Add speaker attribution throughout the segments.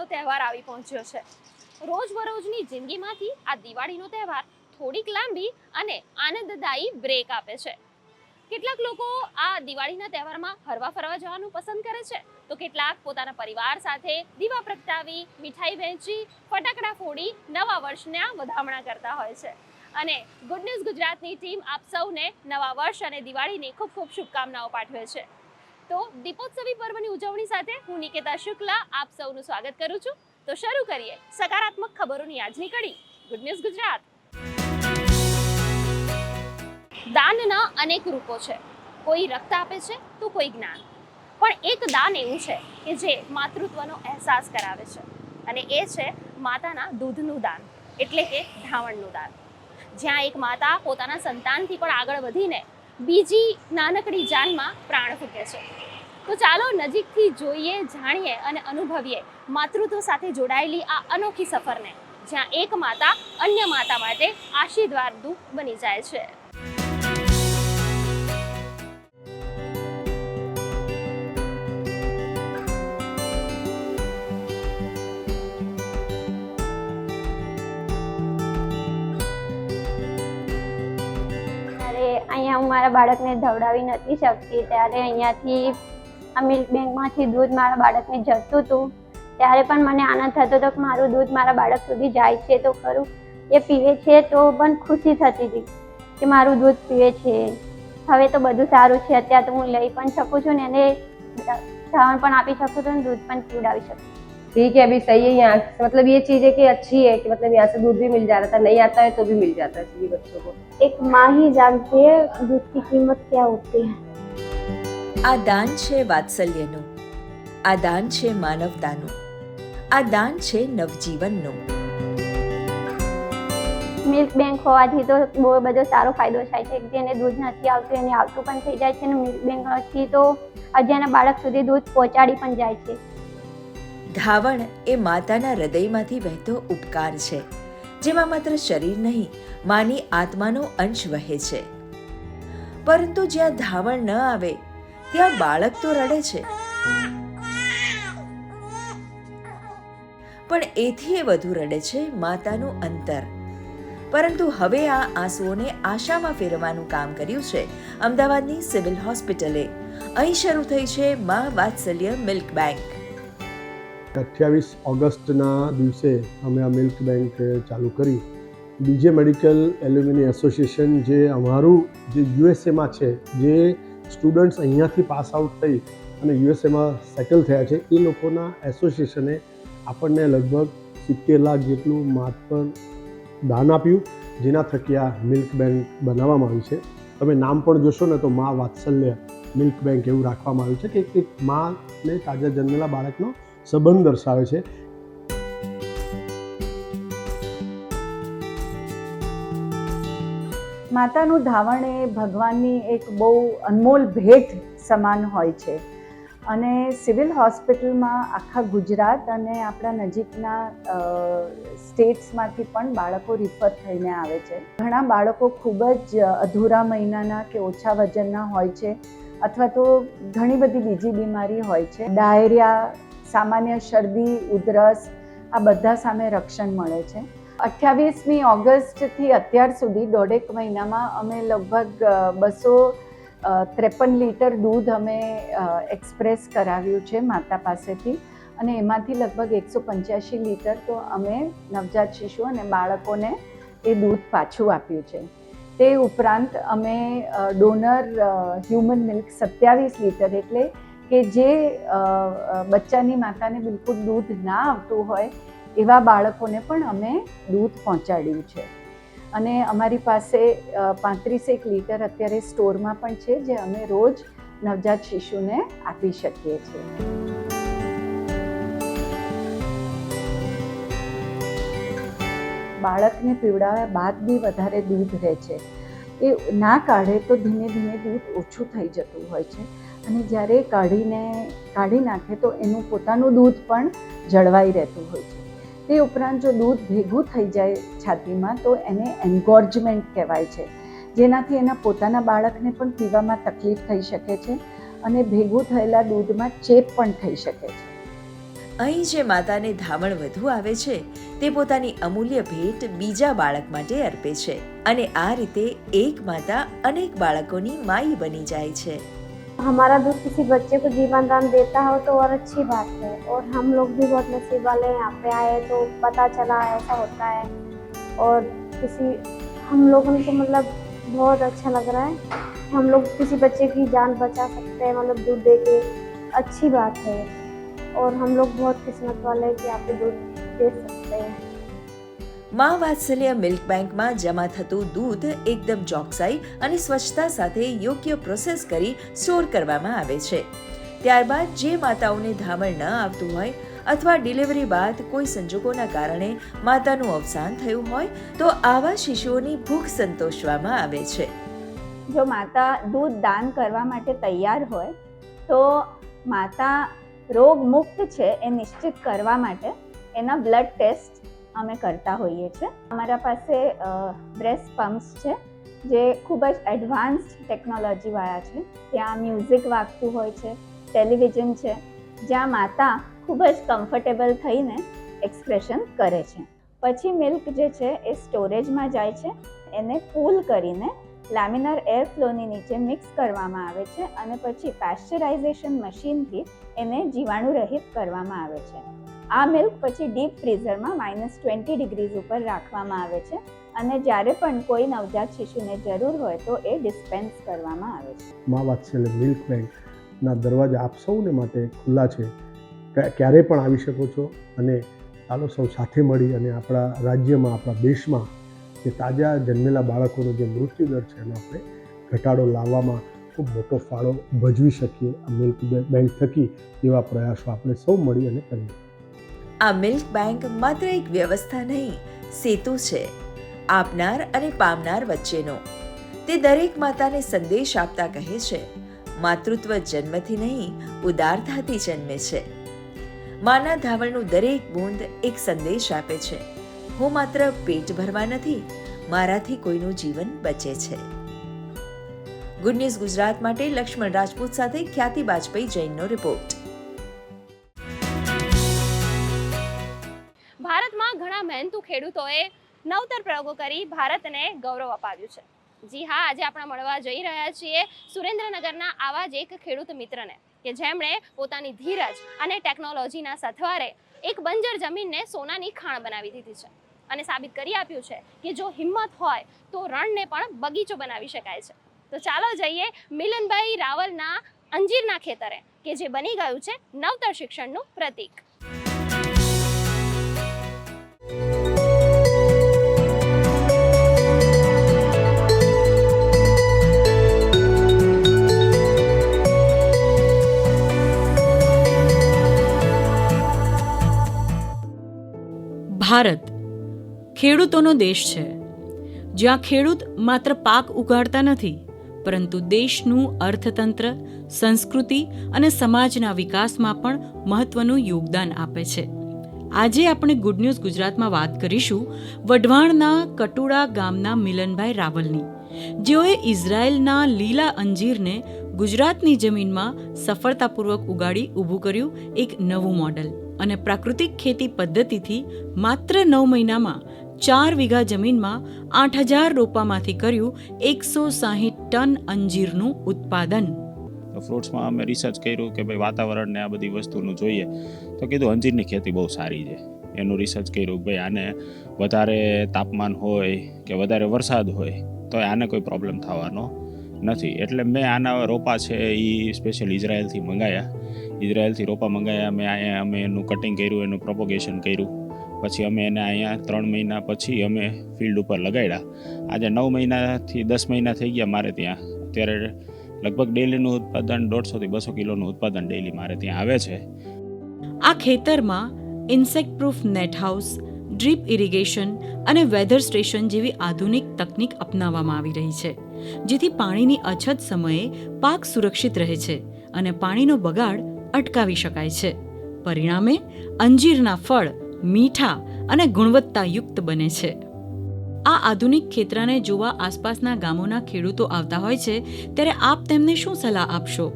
Speaker 1: દિવાળીનો તહેવાર આવી પહોંચ્યો છે. રોજબરોજની જિંદગીમાંથી આ દિવાળીનો તહેવાર થોડીક લાંબી અને આનંદદાયી બ્રેક આપે છે. કેટલાક લોકો આ દિવાળીના તહેવારમાં હરવા ફરવા જવાનું પસંદ કરે છે. તો કેટલાક પોતાના પરિવાર સાથે દીવા પ્રગટાવી, મીઠાઈ વહેંચી, ફટાકડા ફોડી નવા વર્ષના વધામણા કરતા હોય છે. અને ગુડ ન્યૂઝ ગુજરાતની ટીમ આપ સૌને નવા વર્ષ અને દિવાળીની ખૂબ ખૂબ શુભકામનાઓ પાઠવે છે. તો દીપોત્સવી પર્વની ઉજવણી સાથે હું નિકેતા શુક્લા આપ સૌનું સ્વાગત કરું છું. તો શરૂ કરીએ સકારાત્મક ખબરોની આજની કડી. ગુડ ન્યૂઝ ગુજરાત દાનના અનેક રૂપો છે. કોઈ રક્ત આપે છે તો કોઈ જ્ઞાન. પણ એક દાન એવું છે કે જે માતૃત્વનો અહેસાસ કરાવે છે. અને એ છે માતાના દૂધનું દાન, એટલે કે ધાવણનું દાન. જ્યાં એક માતા પોતાના સંતાનથી પણ આગળ વધીને બીજી નાનકડી જાનમાં પ્રાણ ફૂટે છે. તો ચાલો નજીકથી જોઈએ, જાણીએ અને અનુભવીએ માતૃત્વ સાથે જોડાયેલી આ અનોખી સફરને, જ્યાં એક માતા અન્ય માતા માટે આશીર્વાદ બની જાય છે.
Speaker 2: અહીંયા હું મારા બાળકને ધવડાવી નથી શકતી. ત્યારે અહીંયાથી આ મિલ્ક બેંકમાંથી દૂધ મારા બાળકને જતું હતું. ત્યારે પણ મને આનંદ થતો હતો કે મારું દૂધ મારા બાળક સુધી જાય છે તો ખરું. એ પીવે છે તો પણ ખુશી થતી હતી કે મારું દૂધ પીવે છે. હવે તો બધું સારું છે. અત્યારે તો હું લઈ પણ શકું છું ને એને ધાવણ પણ આપી શકું છું ને દૂધ પણ પીવડાવી શકું
Speaker 3: ठीक है अभी सही है यहाँ मतलब ये चीज़ है कि अच्छी है कि मतलब यहाँ से दूध भी मिल जा रहा था नहीं आता है तो भी मिल जाता है सभी बच्चों को
Speaker 2: એક माँ ही जानती है दूध की कीमत क्या होती है
Speaker 4: આ દાન છે વાત્સલ્યનું આ દાન છે માનવતાનું આ દાન છે નવજીવનનું
Speaker 2: મિલ્ક બેંક હોવાથી તો બહુ બધો સારો ફાયદો થાય છે જેને દૂધ નથી આવતું એને આવતું પણ થઈ જાય છે અને મિલ્ક બેંકથી તો અજાના બાળક સુધી દૂધ પહોંચાડી પણ જાય છે
Speaker 4: ધાવણ એ માતાના હૃદયમાંથી વહેતો ઉપકાર છે, જેમાં માત્ર શરીર નહીં, માની આત્માનો અંશ વહે છે. પરંતુ જ્યાં ધાવણ ન આવે, ત્યાં બાળક તો રડે છે. પણ એથી એ વધુ રડે છે માતાનું અંતર. પરંતુ હવે આ આંસુઓને આશામાં ફેરવવાનું કામ કર્યું છે અમદાવાદની સિવિલ હોસ્પિટલે. અહીં શરૂ થઈ છે મા વાત્સલ્ય મિલ્ક બેંક.
Speaker 5: અઠ્યાવીસ ઓગસ્ટના દિવસે અમે આ મિલ્ક બેંક ચાલુ કરી. બીજે મેડિકલ એલ્યુમિની એસોસિએશન જે અમારું જે યુએસએમાં છે, જે સ્ટુડન્ટ્સ અહીંયાથી પાસ આઉટ થઈ અને યુએસએમાં સેટલ થયા છે, એ લોકોના એસોસિએશને આપણને લગભગ સિત્તેર લાખ જેટલું માત્ર દાન આપ્યું, જેના થકી આ મિલ્ક બેંક બનાવવામાં આવ્યું છે. તમે નામ પણ જોશો ને તો મા વાત્સલ્ય મિલ્ક બેંક એવું રાખવામાં આવ્યું છે કે એક માને તાજા જન્મેલા બાળકનો સંબંધ દર્શાવે છે.
Speaker 6: માતાનું ધાવણ એ ભગવાનની એક બહુ અનમોલ ભેટ સમાન હોય છે. અને સિવિલ હોસ્પિટલમાં આખા ગુજરાત અને આપણા નજીકના સ્ટેટ્સમાંથી પણ બાળકો રિફર થઈને આવે છે. ઘણા બાળકો ખૂબ જ અધૂરા મહિનાના કે ઓછા વજનના હોય છે અથવા તો ઘણી બધી બીજી બીમારી હોય છે. ડાયરિયા સામાન્ય શરદી, ઉધરસ, આ બધા સામે રક્ષણ મળે છે. અઠ્યાવીસમી ઓગસ્ટથી અત્યાર સુધી દોઢેક મહિનામાં અમે લગભગ બસો ત્રેપન લીટર દૂધ અમે એક્સપ્રેસ કરાવ્યું છે માતા પાસેથી. અને એમાંથી લગભગ એકસો પંચ્યાસી લીટર તો અમે નવજાત શિશુ અને બાળકોને એ દૂધ પાછું આપ્યું છે. તે ઉપરાંત અમે ડોનર હ્યુમન મિલ્ક સત્યાવીસ લીટર એટલે કે જે બચ્ચાની માતાને બિલકુલ દૂધ ના આવતું હોય, એવા બાળકોને પણ અમે દૂધ પહોંચાડ્યું છે. અને અમારી પાસે પાંત્રીસેક લીટર અત્યારે સ્ટોરમાં પણ છે, જે અમે રોજ નવજાત શિશુને આપી શકીએ છીએ. બાળકને પીવડાવ્યા બાદ બી વધારે દૂધ રહે છે. એ ના કાઢે તો ધીમે ધીમે દૂધ ઓછું થઈ જતું હોય છે. અને જ્યારે કાઢીને, કાઢી નાખે તો એનું પોતાનું દૂધ પણ જળવાઈ રહેતું હોય છે. તે ઉપરાંત જો દૂધ ભેગું થઈ જાય છાતીમાં તો એને એન્ગોર્જમેન્ટ કહેવાય છે. જેનાથી એના પોતાના બાળકને પણ પીવામાં તકલીફ થઈ શકે છે અને ભેગું થયેલા દૂધમાં ચેપ પણ થઈ શકે છે.
Speaker 4: અહીં જે માતાને ધાવણ વધુ આવે છે, તે પોતાની અમૂલ્ય ભેટ બીજા બાળક માટે અર્પે છે અને આ રીતે એક માતા અનેક બાળકોની માઈ બની જાય છે.
Speaker 2: हमारा दूध किसी बच्चे को जीवन दान देता हो तो और अच्छी बात है। और हम लोग भी बहुत नसीब वाले हैं, यहाँ पे आए तो पता चला ऐसा होता है। और किसी, हम लोगों को मतलब बहुत अच्छा लग रहा है। हम लोग किसी बच्चे की जान बचा सकते हैं मतलब दूध दे के अच्छी बात है। और हम लोग बहुत किस्मत वाले हैं कि आप दूध दे सकते हैं।
Speaker 4: મા વાત્સલ્ય મિલ્ક બેંકમાં જમા થતું દૂધ એકદમ ચોકસાઈ અને સ્વચ્છતા સાથે યોગ્ય પ્રોસેસ કરી સ્ટોર કરવામાં આવે છે. ત્યારબાદ જે માતાઓને ધામણ ન આવતું હોય અથવા ડિલિવરી બાદ કોઈ સંજોગોના કારણે માતાનું અવસાન થયું હોય તો આવા શિશુઓની ભૂખ સંતોષવામાં આવે છે.
Speaker 7: જો માતા દૂધ દાન કરવા માટે તૈયાર હોય, તો માતા રોગ મુક્ત છે એ નિશ્ચિત કરવા માટે એના બ્લડ ટેસ્ટ અમે કરતા હોઈએ છીએ. અમારા પાસે બ્રેસ્ટ પમ્પ્સ છે, જે ખૂબ જ એડવાન્સ્ડ ટેકનોલોજીવાળા છે. ત્યાં મ્યુઝિક વાગતું હોય છે ટેલિવિઝન છે, જ્યાં માતા ખૂબ જ કમ્ફર્ટેબલ થઈને એક્સપ્રેશન કરે છે. પછી મિલ્ક જે છે એ સ્ટોરેજમાં જાય છે. એને કૂલ કરીને લેમિનર એર ફ્લોની નીચે મિક્સ કરવામાં આવે છે અને પછી પેસ્ચરાઇઝેશન મશીનથી એને જીવાણુરહિત કરવામાં આવે છે. આ મિલ્ક પછી ડીપ ફ્રીઝરમાં માઇનસ ટ્વેન્ટી ડિગ્રીઝ ઉપર રાખવામાં આવે છે અને જ્યારે પણ કોઈ નવજાત શિશુને જરૂર હોય તો એ ડિસ્પેન્સ કરવામાં આવે છે.
Speaker 5: મા વાત્સલ્ય મિલ્ક બેંકના દરવાજા આપ સૌને માટે ખુલ્લા છે. ક્યારે પણ આવી શકો છો અને ચાલો સૌ સાથે મળી અને આપણા રાજ્યમાં, આપણા દેશમાં જે તાજા જન્મેલા બાળકોનો જે મૃત્યુદર છે એનો આપણે ઘટાડો લાવવામાં ખૂબ મોટો ફાળો ભજવી શકીએ આ મિલ્ક બેંક થકી એવા પ્રયાસો આપણે સૌ મળી અને કરીએ.
Speaker 4: આ મિલ્ક બેંક માત્ર એક વ્યવસ્થા નહીં, સેતુ છે, આપનાર અને પામનાર વચ્ચેનો. તે દરેક માતાને સંદેશ આપતા કહે છે, માતૃત્વ જન્મથી નહીં, ઉદારતાથી જન્મે છે. માના ધાવણનું દરેક બૂંદ એક સંદેશ આપે છે, હું માત્ર પેટ ભરવા નથી, મારાથી કોઈનું જીવન બચે છે. ગુડ ન્યૂઝ ગુજરાત માટે લક્ષ્મણ રાજપૂત સાથે ખ્યાતિ બાજપેયી જૈનનો રિપોર્ટ.
Speaker 1: ભારતમાં ઘણા મહેનતુ ખેડૂતોએ નવતર પ્રયોગો કરી ભારતને ગૌરવ અપાવ્યું છે. જી હા, આજે આપણે મળવા જઈ રહ્યા છીએ સુરેન્દ્રનગરના આવા જ એક ખેડૂત મિત્રને કે જેમણે પોતાની ધીરજ અને ટેકનોલોજીના સથવારે એક બંજર જમીનને સોનાની ખાણ બનાવી દીધી છે અને સાબિત કરી આપ્યું છે કે જો હિંમત હોય તો રણને પણ બગીચો બનાવી શકાય છે. તો ચાલો જઈએ મિલનભાઈ રાવલના અંજીરના ખેતરે કે જે બની ગયું છે નવતર શિક્ષણનું પ્રતીક.
Speaker 8: ભારત. ખેડૂતોનો દેશ છે. જ્યાં ખેડૂત માત્ર પાક ઉગાડતા નથી, પરંતુ દેશનું અર્થતંત્ર, સંસ્કૃતિ અને સમાજના વિકાસમાં પણ મહત્વનું યોગદાન આપે છે. આજે આપણે ગુડ ન્યૂઝ ગુજરાતમાં વાત કરીશું વઢવાણના કટુડા ગામના મિલનભાઈ રાવલની. જેઓએ ઇઝરાયલના લીલા અંજીરને ગુજરાતની જમીનમાં સફળતાપૂર્વક ઉગાડી ઊભું કર્યું એક નવું મોડલ. અને પ્રાકૃતિક ખેતી પદ્ધતિથી માત્ર નવ મહિનામાં ચાર વીઘા જમીનમાં આઠ હજાર રોપામાંથી કર્યું એકસો સાહીઠ ટન અંજીરનું ઉત્પાદન.
Speaker 9: ફ્રૂટ્સમાં અમે રિસર્ચ કર્યું કે ભાઈ વાતાવરણને આ બધી વસ્તુનું જોઈએ. તો કીધું અંજીરની ખેતી બહુ સારી છે. એનું રિસર્ચ કર્યું ભાઈ આને વધારે તાપમાન હોય કે વધારે વરસાદ હોય તો આને કોઈ પ્રોબ્લેમ થવાનો નથી. એટલે મેં આના રોપા છે એ સ્પેશિયલ ઇઝરાયલથી મંગાયા. ઇઝરાયલથી રોપા મંગાયા મેં અહીંયા, અમે એનું કટિંગ કર્યું, એનું પ્રોપોગેશન કર્યું. પછી અમે એને અહીંયા ત્રણ મહિના પછી અમે ફિલ્ડ ઉપર લગાડ્યા. આજે નવ મહિનાથી દસ મહિના થઈ ગયા મારે ત્યાં. અત્યારે લગભગ ડેલીનું ઉત્પાદન દોઢસોથી બસો કિલોનું ઉત્પાદન ડેલી મારે ત્યાં આવે છે.
Speaker 8: આ ખેતરમાં insect proof net house drip irrigation અને વેધર સ્ટેશન જેવી આધુનિક તકનીક અપનાવવામાં આવી રહી છે, જેથી પાણીની અછત સમયે પાક સુરક્ષિત રહે છે અને પાણીનો બગાડ અટકાવી શકાય છે. પરિણામે, અંજીરના ફળ મીઠા અને ગુણવત્તાયુક્ત બને છે. આ આધુનિક ખેતરાને જોવા આસપાસના ગામોના ખેડૂતો આવતા હોય છે, ત્યારે આપ તેમને શું સલાહ આપશો?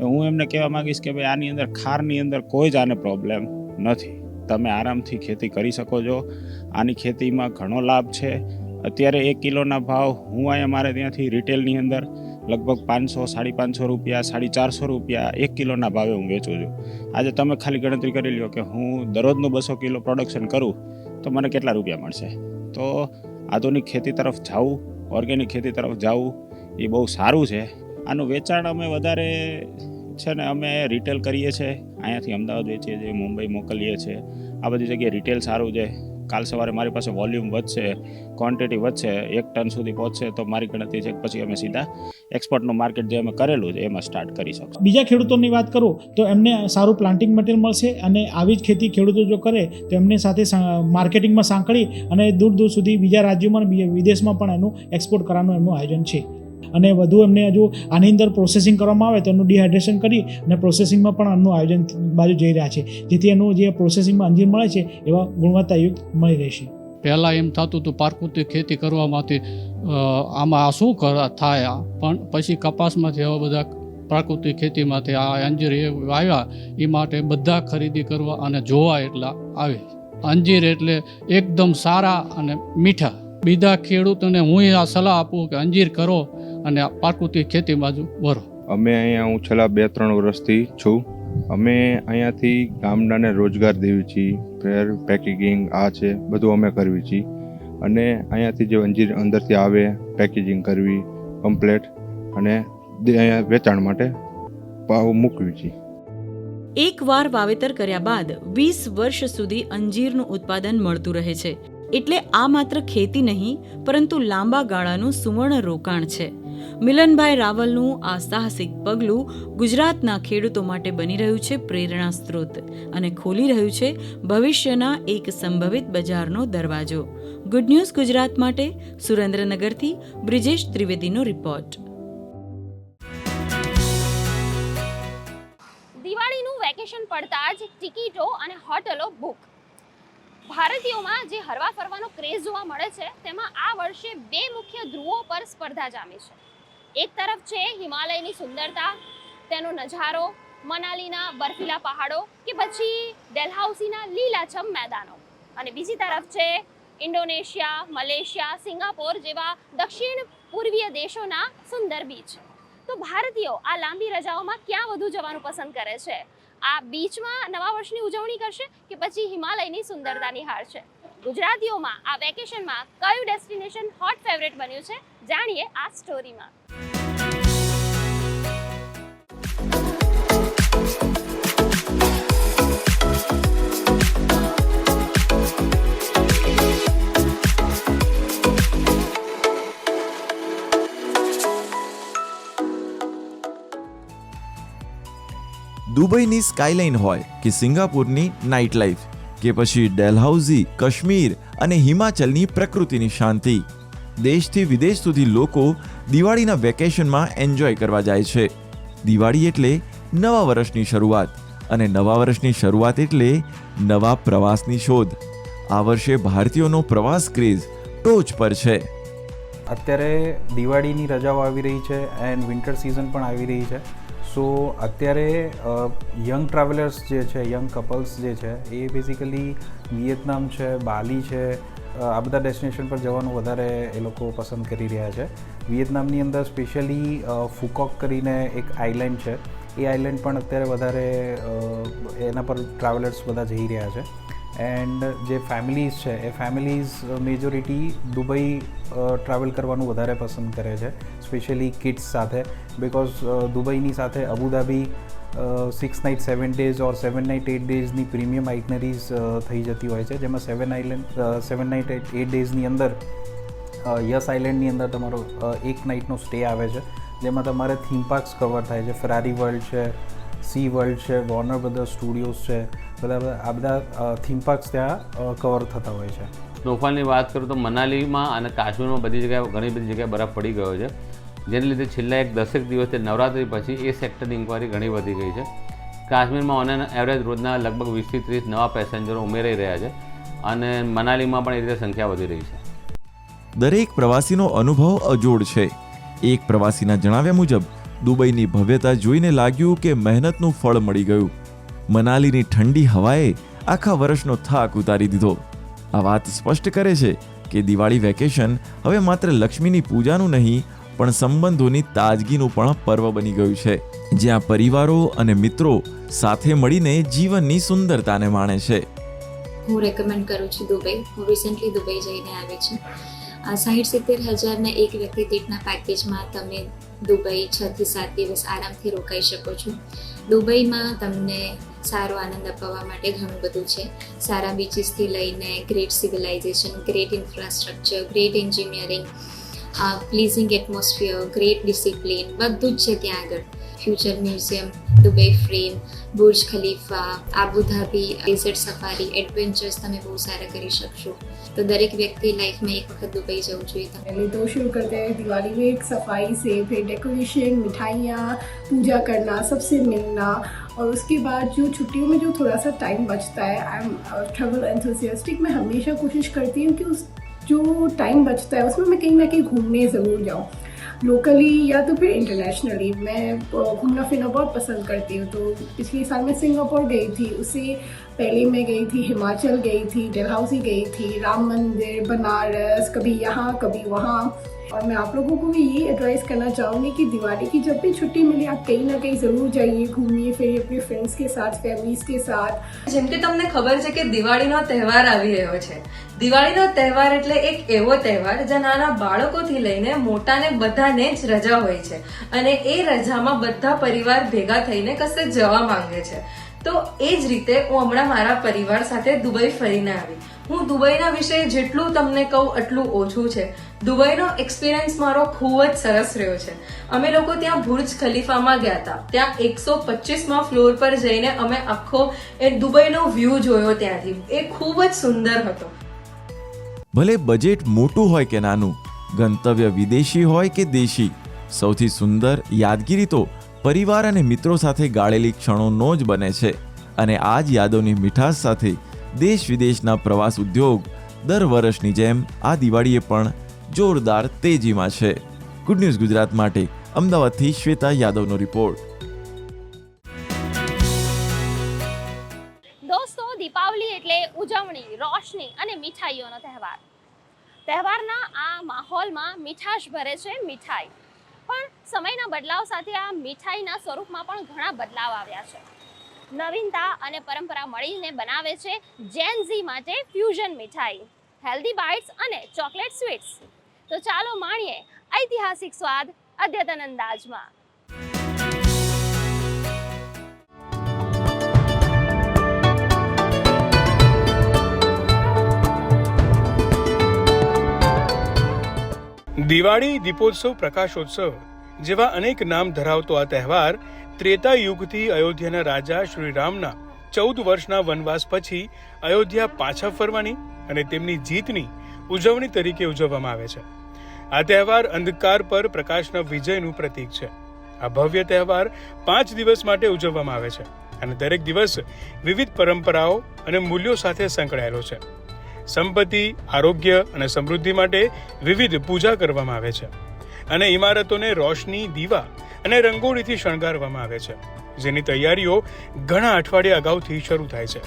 Speaker 9: હું એમને કહેવા માંગીશ કે ભાઈ આની અંદર ખારની અંદર કોઈ જ આને પ્રોબ્લેમ નથી. તમે આરામથી ખેતી કરી શકો છો. આની ખેતીમાં ઘણો લાભ છે. અત્યારે એક કિલોના ભાવ હું અહીંયા મારે ત્યાંથી રિટેલની અંદર લગભગ પાંચસો, સાડી પાંચસો રૂપિયા, સાડી ચારસો રૂપિયા એક કિલોના ભાવે હું વેચું છું. આજે તમે ખાલી ગણતરી કરી લો કે હું દરરોજનું બસો કિલો પ્રોડક્શન કરું તો મને કેટલા રૂપિયા મળશે? તો આધુનિક ખેતી તરફ જવું ઓર્ગેનિક ખેતી તરફ જવું એ બહુ સારું છે. આનું વેચાણ અમે વધારે છે ને અમે રિટેલ કરીએ છીએ. અહીંયાથી અમદાવાદ વેચીએ છીએ મુંબઈ મોકલીએ છીએ. આ બધી જગ્યાએ રિટેલ સારું છે કાલ સવારે મારી પાસે વોલ્યુમ વધશે ક્વોન્ટિટી વધશે, એક ટન સુધી પહોંચશે, તો મારી ગણતરી છે પછી અમે સીધા એક્સપોર્ટનું માર્કેટ જે અમે કરેલું છે, એમાં સ્ટાર્ટ કરી શકશું.
Speaker 10: બીજા ખેડૂતોની વાત કરું, તો એમને સારું પ્લાન્ટિંગ મટીરિયલ મળશે અને આવી જ ખેતી ખેડૂતો જો કરે, તો એમની સાથે માર્કેટિંગમાં સાંકળી અને દૂર દૂર સુધી બીજા રાજ્યોમાં વિદેશમાં પણ એનું એક્સપોર્ટ કરવાનું એમનું આયોજન છે. અને વધુ એમને હજુ આની અંદર પ્રોસેસિંગ કરવામાં આવે તો એનું ડિહાઇડ્રેશન કરી અને પ્રોસેસિંગમાં પણ અન્નનું આયોજન બાજુ જઈ રહ્યા છે. જેથી એનું જે પ્રોસેસિંગમાં અંજીર મળે છે, એવા ગુણવત્તાયુક્ત મળી રહેશે
Speaker 11: પહેલાં એમ થતું હતું પ્રાકૃતિક ખેતી કરવામાંથી આમાં આ શું કર, થાય? પણ પછી કપાસમાંથી એવા બધા પ્રાકૃતિક ખેતીમાંથી આ અંજીર એ આવ્યા એ માટે બધા ખરીદી કરવા અને જોવા એટલા આવે. અંજીર એટલે એકદમ સારા અને મીઠા. બીજા ખેડૂતોને હું આ સલાહ આપું કે અંજીર કરો અને પાકૃતિ પ્રાકૃતિક ખેતી બાજુ વરો
Speaker 12: અમે અહીંયા હું છેલ્લા બે ત્રણ વર્ષથી છું. અમે અહીંયાથી ગામડાને રોજગાર દેવી છીએ ફેર પેકેજિંગ આ છે બધું અમે કરવી છીએ. અને અહીંયાથી જે અંજીર અંદરથી આવે પેકેજિંગ કરવી કમ્પ્લેટ અને અહીંયા વેચાણ માટે પાવ મૂકવી છીએ.
Speaker 8: એકવાર વાવેતર કર્યા બાદ વીસ વર્ષ સુધી અંજીરનું ઉત્પાદન મળતું રહે છે. એટલે આ માત્ર ખેતી નહીં પરંતુ લાંબા ગાળાનું સુવર્ણ રોકાણ છે. મિલનભાઈ રાવલનું આ સાહસિક પગલું ગુજરાતના ખેડૂતો માટે બની રહ્યું છે પ્રેરણા સ્ત્રોત અને ખોલી રહ્યું છે ભવિષ્યના એક સંભવિત બજારનો દરવાજો. ગુડ ન્યૂઝ ગુજરાત માટે, સુરેન્દ્રનગરથી બ્રિજેશ ત્રિવેદીનો રિપોર્ટ
Speaker 1: દિવાળીનું વેકેશન પડતા જ ટિકિટો અને હોટલો બુક ભારતીયોમાં જે હરવા ફરવાનો ક્રેઝ જોવા મળે છે, તેમાં આ વર્ષે બે મુખ્ય ધ્રુવો પર સ્પર્ધા જામી છે. એક તરફ છે હિમાલયની સુંદરતા, તેનો નજારો, મનાલીના બર્ફીલા પહાડો કે પછી ડેલહાઉસીના લીલાછમ મેદાનો. અને બીજી તરફ છે ઇન્ડોનેશિયા, મલેશિયા, સિંગાપોર જેવા દક્ષિણ પૂર્વીય દેશોના સુંદર બીચ તો ભારતીયો આ લાંબી રજાઓમાં ક્યાં વધુ જવાનું પસંદ કરે છે? આ બીચમાં નવા વર્ષની ઉજવણી કરશે કે પછી હિમાલયની સુંદરતા નિહાળશે ગુજરાતીઓમાં આ વેકેશનમાં કયું ડેસ્ટિનેશન હોટ ફેવરેટ બન્યું છે, જાણીએ આ સ્ટોરીમાં
Speaker 13: દુબઈની સ્કાયલાઇન હોય કે સિંગાપુરની નાઇટ લાઈફ કે પછી ડેલહાઉઝી, કાશ્મીર અને હિમાચલની પ્રકૃતિની શાંતિ. દેશથી વિદેશ સુધી લોકો દિવાળીના વેકેશનમાં એન્જોય કરવા જાય છે. દિવાળી એટલે નવા વર્ષની શરૂઆત અને નવા વર્ષની શરૂઆત એટલે નવા પ્રવાસની શોધ. આ વર્ષે ભારતીયોનો પ્રવાસ ક્રેઝ ટોચ પર છે.
Speaker 14: અત્યારે દિવાળીની રજાઓ આવી રહી છે એન્ડ વિન્ટર સિઝન પણ આવી રહી છે. સો અત્યારે યંગ ટ્રાવેલર્સ જે છે યંગ કપલ્સ જે છે, એ બેઝિકલી વિયેતનામ છે, બાલી છે આ બધા ડેસ્ટિનેશન પર જવાનું વધારે એ લોકો પસંદ કરી રહ્યા છે. વિયેતનામની અંદર સ્પેશિયલી ફુકોક કરીને એક આઇલેન્ડ છે. એ આઇલેન્ડ પણ અત્યારે વધારે એના પર ટ્રાવેલર્સ બધા જઈ રહ્યા છે. એન્ડ જે ફેમિલીઝ છે, એ ફેમિલીઝ મેજોરિટી દુબઈ ટ્રાવેલ કરવાનું વધારે પસંદ કરે છે સ્પેશિયલી કિડ્સ સાથે. બિકોઝ દુબઈની સાથે Abu Dhabi six night seven days or seven night eight ડેઝની premium itineraries થઈ જતી હોય છે. જેમાં seven island seven night eight eight ડેઝની અંદર યસ આઇલેન્ડની અંદર તમારો એક નાઇટનો સ્ટે આવે છે. જેમાં તમારે થીમ પાર્ક્સ કવર થાય છે. ફરારી વર્લ્ડ છે સી વર્લ્ડ છે વોર્નર બ્રધર સ્ટુડિયોઝ છે બધા બધા- આ બધા થીમ પાર્ક્સ ત્યાં કવર થતા હોય છે.
Speaker 15: સ્નોફોલની વાત કરું તો મનાલીમાં અને કાશ્મીરમાં બધી જગ્યાએ ઘણી બધી જગ્યાએ બરફ પડી ગયો છે. જેને લીધે છેલ્લા એક દસેક દિવસથી નવરાત્રી પછી એ સેક્ટરની ઇન્કવાયરી ઘણી વધી ગઈ છે. કાશ્મીરમાં ઓન એન એવરેજ રોજના લગભગ વીસથી ત્રીસ નવા પેસેન્જરો ઉમેરાઈ રહ્યા છે અને મનાલીમાં પણ એ રીતે સંખ્યા વધી રહી છે.
Speaker 13: દરેક પ્રવાસીનો અનુભવ અજોડ છે. એક પ્રવાસીના જણાવ્યા મુજબ દુબઈની ભવ્યતા જોઈને લાગ્યું કે મહેનતનું ફળ મળી ગયું. મનાલીની ઠંડી હવાએ આખા વર્ષનો થાક ઉતારી દીધો. આ વાત સ્પષ્ટ કરે છે કે દિવાળી વેકેશન હવે માત્ર લક્ષ્મીની પૂજાનું નહીં, પણ સંબંધોની તાજગીનું પણ પર્વ બની ગયું છે, જ્યાં પરિવારો અને મિત્રો સાથે મળીને જીવનની સુંદરતાને માણે છે.
Speaker 16: હું રેકમેન્ડ કરું છું દુબઈ. હું રિસેન્ટલી દુબઈ જઈને આવી છું. સાહીઠ સિત્તેર હજારના એક વ્યક્તિ દીઠના પેકેજમાં તમે દુબઈ છ થી સાત દિવસ આરામથી રોકાઈ શકો છો. દુબઈમાં તમને સારો આનંદ અપાવવા માટે ઘણું બધું છે. સારા બીચીસથી લઈને great civilization, great infrastructure, great engineering pleasing atmosphere, great discipline, બધું જ છે ત્યાં આગળ. Future museum, Dubai frame, Burj Khalifa, Abu Dhabi, desert safari, adventures તમે બહુ સારા કરી શકશો. તો દરેક વ્યક્તિ લાઈફમાં એક વખત દુબઈ જવું જોઈએ
Speaker 17: पहले तो शुरू करते हैं दिवाली में एक सफाई से फिर डेकोरेशन मिठाइयाँ पूजा करना सबसे मिलना और उसके बाद जो छुट्टियों में जो थोड़ा सा टाइम बचता है आई एम ट्रेवल एंथुसियास्टिक मैं हमेशा कोशिश करती हूँ कि उस जो टाइम बचता है उसमें मैं कहीं ना कहीं घूमने ज़रूर जाऊँ लोकली या तो फिर इंटरनेशनली मैं अ, घूमना फिरना बहुत पसंद करती हूँ तो पिछले साल मैं सिंगापुर गई थी उससे पहले मैं गई थी हिमाचल गई थी डलहौजी गई थी राम मंदिर बनारस कभी यहाँ कभी वहाँ और मैं आप लोगों को भी ये एडवाइस करना चाहूँगी कि दिवाली की जब भी छुट्टी मिले आप कहीं ना कहीं ज़रूर जाइए घूमिए फिरिए अपने फ्रेंड्स के साथ फैमिलीज़ के साथ
Speaker 18: જેમ કે તમને ખબર છે કે દિવાળીનો તહેવાર આવી રહ્યો છે દિવાળીનો તહેવાર એટલે એક એવો તહેવાર જ્યાં નાના બાળકોથી લઈને મોટાને બધાને જ રજા હોય છે અને એ રજામાં બધા પરિવાર ભેગા થઈને કશે જવા માંગે છે તો એ જ રીતે હું હમણાં મારા પરિવાર સાથે દુબઈ ફરીને આવી. હું દુબઈના વિશે જેટલું તમને કહું એટલું ઓછું છે. દુબઈનો એક્સપિરિયન્સ મારો ખૂબ જ સરસ રહ્યો છે. અમે લોકો ત્યાં ભુર્જ ખલીફામાં ગયા હતા. ત્યાં એકસો પચીસમાં ફ્લોર પર જઈને અમે આખો એ દુબઈનો વ્યૂ જોયો ત્યાંથી. એ ખૂબ જ સુંદર હતો.
Speaker 13: ભલે બજેટ મોટું હોય કે નાનું, ગંતવ્ય વિદેશી હોય કે દેશી, સૌથી સુંદર યાદગીરી તો પરિવાર અને મિત્રો સાથે ગાળેલી ક્ષણોનો જ બને છે અને આ જ યાદોની મીઠાશ સાથે દેશ વિદેશના પ્રવાસ ઉદ્યોગ દર વર્ષની જેમ આ દિવાળીએ પણ જોરદાર તેજીમાં છે. ગુડ ન્યૂઝ ગુજરાત માટે અમદાવાદથી શ્વેતા યાદવનો રિપોર્ટ
Speaker 1: દોસ્તો, દીપાવલી એટલે ઉજવણી, રોશની અને મીઠાઈઓનો તહેવાર. તહેવારના આ માહોલમાં મીઠાશ ભરે છે મીઠાઈ. પણ સમયના બદલાવ સાથે આ મીઠાઈના સ્વરૂપમાં પણ ઘણા બદલાવ આવ્યા છે. નવીનતા અને પરંપરા મળીને બનાવે છે જેનઝી માટે ફ્યુઝન મીઠાઈ, હેલ્ધી બાઇટ્સ અને ચોકલેટ સ્વીટ્સ. તો ચાલો માણીએ ઐતિહાસિક સ્વાદ અદ્યતન અંદાજમાં.
Speaker 19: દિવાળી દીપોત્સવ પ્રકાશોત્સવ જેવા અનેક નામ ધરાવતો આ તહેવાર ત્રેતા યુગથી અયોધ્યાના રાજા શ્રી રામના ચૌદ વર્ષના વનવાસ પછી અયોધ્યા પાછા ફરવાની અને તેમની જીતની ઉજવણી તરીકે ઉજવવામાં આવે છે. આ તહેવાર અંધકાર પર પ્રકાશના વિજયનું પ્રતીક છે. આ ભવ્ય તહેવાર પાંચ દિવસ માટે ઉજવવામાં આવે છે અને દરેક દિવસ વિવિધ પરંપરાઓ અને મૂલ્યો સાથે સંકળાયેલો છે. સંપત્તિ, આરોગ્ય અને સમૃદ્ધિ માટે વિવિધ પૂજા કરવામાં આવે છે. અને ઇમારતોને રોશની, દીવા અને રંગોળીથી શણગારવામાં આવે છે. જેની તૈયારીઓ ઘણા અઠવાડિયા અગાઉથી શરૂ થાય છે.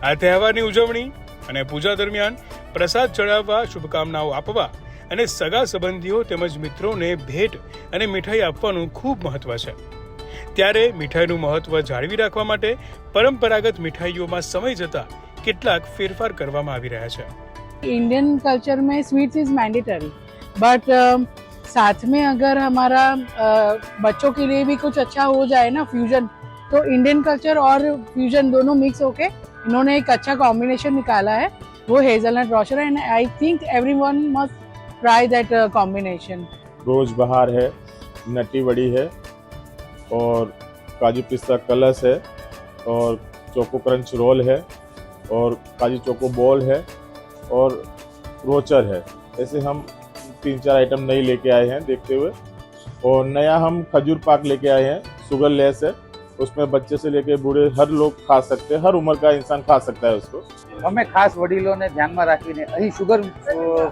Speaker 19: આ તહેવારની ઉજવણી અને પૂજા દરમિયાન પ્રસાદ ચડાવવા, શુભકામનાઓ આપવા અને સગા સંબંધીઓ તેમજ મિત્રોને ભેટ અને મીઠાઈ આપવાનું ખૂબ મહત્વ છે. ત્યારે મીઠાઈનું મહત્વ જાળવી રાખવા માટે પરંપરાગત મીઠાઈઓમાં સમય જતાં કેટલાક ફેરફાર કરવામાં આવી રહ્યા છે
Speaker 20: इंडियन कल्चर में स्वीट्स इज़ मैंडेटरी बट साथ में अगर हमारा अ, बच्चों के लिए भी कुछ अच्छा हो जाए ना फ्यूजन तो इंडियन कल्चर और फ्यूजन दोनों मिक्स होके इन्होंने एक अच्छा कॉम्बिनेशन निकाला है वो hazelnut rocher and I think everyone must try that combination
Speaker 21: रोज बहार है नट्टी बड़ी है और काजू पिस्ता कलश है और चोको क्रंच रोल है और काजू चोको बॉल है और रोचर है ऐसे हम तीन चार आइटम नई लेके आए हैं देखते हुए और नया हम खजूर पाक लेके आए हैं शुगर लेस है उसमें बच्चे से लेके बूढ़े हर लोग खा सकते हैं हर उम्र का इंसान खा सकता है उसको
Speaker 22: અમે ખાસ વડીલોને ધ્યાનમાં રાખીને અહીં શુગર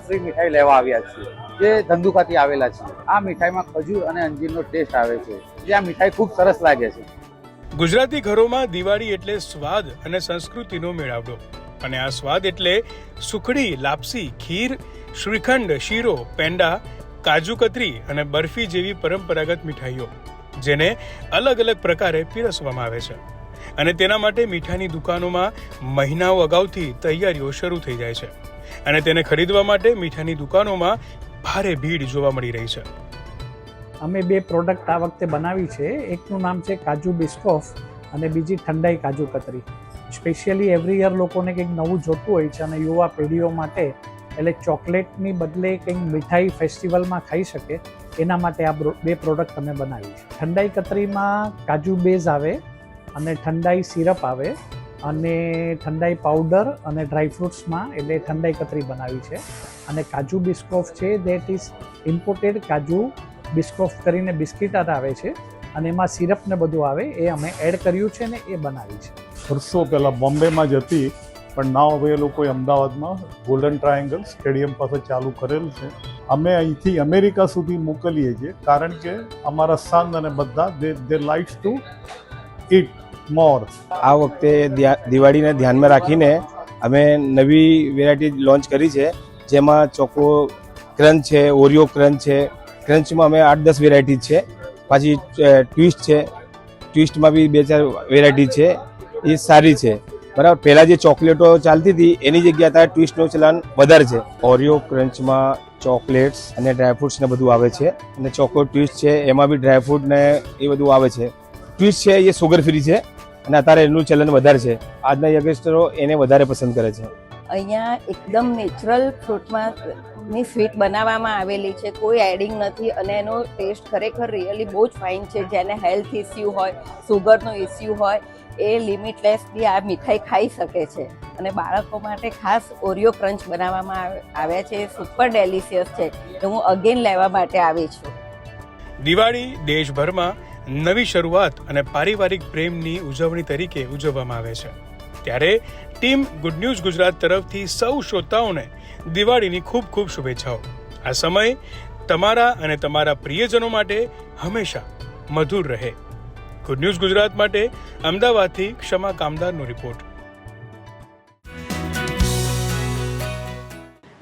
Speaker 22: ફ્રી મીઠાઈ લેવા આવ્યા છીએ જે ધંધુકાથી આવેલા છીએ આ મીઠાઈમાં ખજૂર અને અંજીરનો ટેસ્ટ આવે છે જે આ મીઠાઈ ખૂબ સરસ લાગે છે
Speaker 19: ગુજરાતી ઘરોમાં દિવાળી એટલે સ્વાદ અને સંસ્કૃતિનો મેળાવડો. અને આ સ્વાદ એટલે સુખડી, લાપસી, ખીર, શ્રીખંડ, શીરો, પેંડા, કાજુ કતરી અને બરફી જેવી પરંપરાગત મીઠાઈઓ, જેને અલગ અલગ પ્રકારે પીરસવામાં આવે છે. અને તેના માટે મીઠાની દુકાનોમાં મહિનાઓ અગાઉથી તૈયારીઓ શરૂ થઈ જાય છે. અને તેને ખરીદવા માટે મીઠાની દુકાનોમાં ભારે ભીડ જોવા મળી રહી છે.
Speaker 10: અમે બે પ્રોડક્ટ આ વખતે બનાવી છે. એકનું નામ છે કાજુ બિસ્કોફ અને બીજી thandai kaju katri. Specially every year લોકોને કંઈક નવું જોતું હોય છે અને યુવા પેઢીઓ માટે એટલે ચોકલેટની બદલે કંઈક મીઠાઈ ફેસ્ટિવલમાં ખાઈ શકે, એના માટે આ બે પ્રોડક્ટ અમે બનાવી છે. ઠંડાઈ કતરીમાં કાજુ બેઝ આવે અને ઠંડાઈ સિરપ આવે અને ઠંડાઈ પાવડર અને ડ્રાય ફ્રૂટ્સમાં એટલે ઠંડાઈ કતરી બનાવી છે. અને કાજુ બિસ્કોફ છે, that is imported kaju Biscoff કરીને બિસ્કિટ આવે છે અને એમાં સિરપ ને બધું આવે એ અમે એડ કર્યું છે ને એ બનાવી છે.
Speaker 23: વર્ષો પહેલાં બોમ્બેમાં જ હતી પણ ના હવે એ લોકોએ અમદાવાદમાં ગોલ્ડન ટ્રાયેંગલ સ્ટેડિયમ પાસે ચાલુ કરેલ છે. અમે અહીંથી અમેરિકા સુધી મોકલીએ છીએ કારણ કે અમારા સન અને બધા they they likes to eat more
Speaker 24: આ વખતે દિવાળીને ધ્યાનમાં રાખીને અમે નવી વેરાયટી લોન્ચ કરી છે જેમાં ચોકો ક્રંચ છે ઓરિયો ક્રંચ છે ક્રંચમાં અમે આઠ દસ વેરાયટી છે. પાછી ટ્વિસ્ટ છે. ટ્વિસ્ટમાં બી બે ચાર વેરાયટી છે. એ સારી છે. બરાબર? પહેલાં જે ચોકલેટો ચાલતી હતી, એની જગ્યાએ અત્યારે ટ્વિસ્ટનું ચલન વધારે છે. ઓરિયો ક્રંચમાં ચોકલેટ્સ અને ડ્રાયફ્રૂટ્સ ને બધું આવે છે. અને ચોકો ટ્વિસ્ટ છે, એમાં બી ડ્રાયફ્રૂટ ને એ બધું આવે છે. ટ્વિસ્ટ છે, એ સુગર ફ્રી છે. અને અત્યારે એનું ચલન વધારે છે. આજના યંગસ્ટરો એને વધારે પસંદ કરે છે.
Speaker 25: અહીંયા એકદમ નેચરલ ફ્રૂટમાં ની સ્વીટ બનાવવામાં આવેલી છે. કોઈ એડિંગ નથી અને એનો ટેસ્ટ ખરેખર રિયલી બહુ જ ફાઇન છે. જેને હેલ્થ ઇસ્યુ હોય સુગરનો ઇસ્યુ હોય, એ લિમિટલેસ બી આ મીઠાઈ ખાઈ શકે છે. અને બાળકો માટે ખાસ ઓરિયો ક્રંચ બનાવવામાં આવે- આવ્યા છે. સુપર ડેલિશિયસ છે. તો હું અગેન લેવા માટે આવી છું.
Speaker 19: દિવાળી દેશભરમાં નવી શરૂઆત અને પારિવારિક પ્રેમની ઉજવણી તરીકે ઉજવવામાં આવે છે. ત્યારે ટીમ ગુડ ન્યૂઝ ગુજરાત તરફથી સૌ શ્રોતાઓને દિવાળીની ખૂબ ખૂબ શુભેચ્છાઓ. આ સમય તમારા અને તમારા પ્રિયજનો માટે હંમેશા મધુર રહે. ગુડ ન્યૂઝ ગુજરાત માટે અમદાવાદથી ક્ષમા કામદારનો રિપોર્ટ.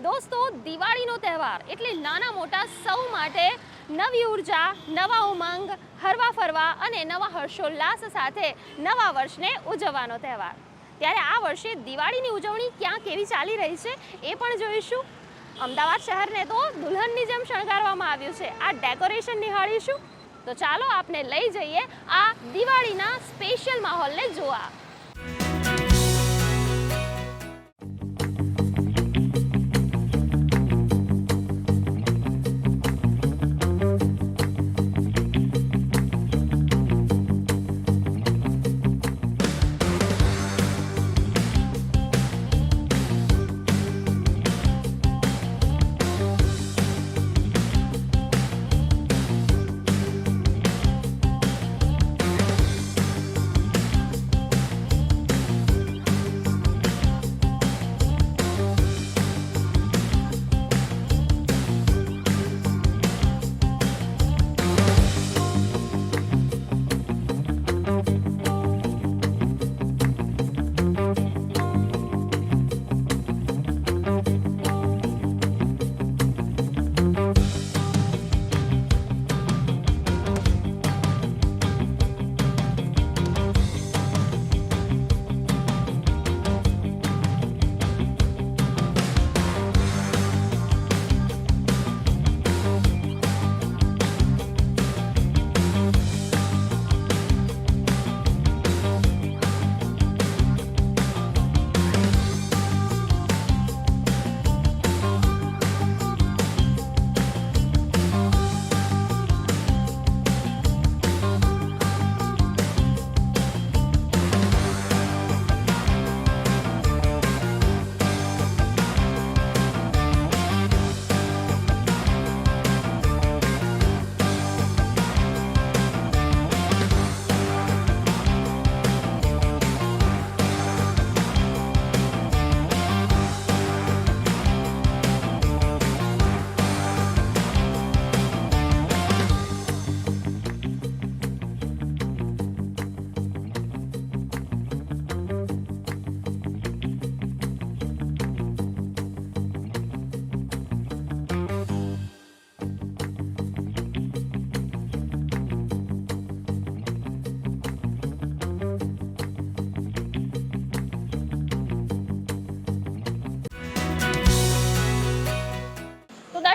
Speaker 1: દોસ્તો, દિવાળીનો તહેવાર એટલે નાના મોટા સૌ માટે નવી ઊર્જા, નવા ઉમંગ, હરવા ફરવા અને નવા હર્ષોલ્લાસ સાથે નવા વર્ષને ઉજવવાનો તહેવાર. ત્યારે આ વર્ષે દિવાળીની ઉજવણી ક્યાં કેવી ચાલી રહી છે એ પણ જોઈશું. અમદાવાદ શહેરને તો દુલ્હનની જેમ શણગારવામાં આવ્યું છે. આ ડેકોરેશન નિહાળીશું. તો ચાલો આપને લઈ જઈએ આ દિવાળીના સ્પેશિયલ માહોલને જોવા.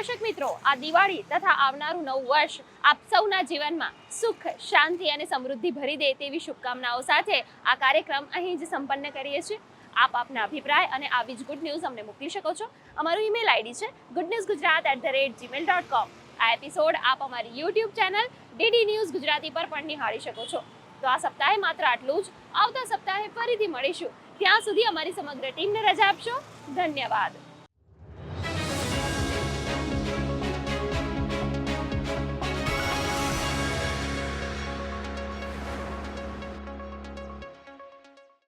Speaker 1: દર્શક મિત્રો, આ દિવાળી તથા આવનારું નવું વર્ષ આપ સૌના જીવનમાં સુખ, શાંતિ અને સમૃદ્ધિ ભરી દે તેવી શુભકામનાઓ સાથે આ કાર્યક્રમ અહીં જ સંપન્ન કરીએ છીએ. આપ આપના અભિપ્રાય અને આવી જ ગુડ ન્યૂઝ અમને મોકલી શકો છો. અમારું ઈમેલ આઈડી છે good news Gujarat at the rate Gmail dot com આ એપિસોડ આપ અમારી YouTube channel DD news Gujarati પર પણ નિહાળી શકો છો. તો આ સપ્તાહે માત્ર આટલું જ. આવતા સપ્તાહે ફરીથી મળીશું. ત્યાં સુધી અમારી સમગ્ર ટીમને રજા આપશો. ધન્યવાદ.